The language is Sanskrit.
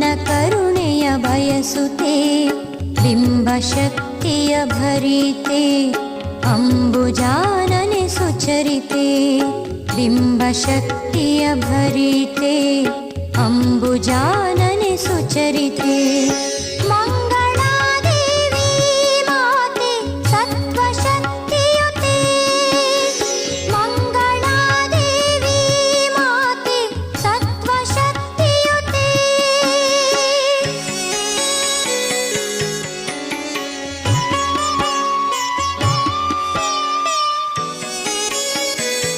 न करुणेय वयसुते बिम्बशक्तिय भरिते अम्बुजाननि सुचरिते बिम्बशक्तिय भरिते अम्बुजाननि सुचरिते।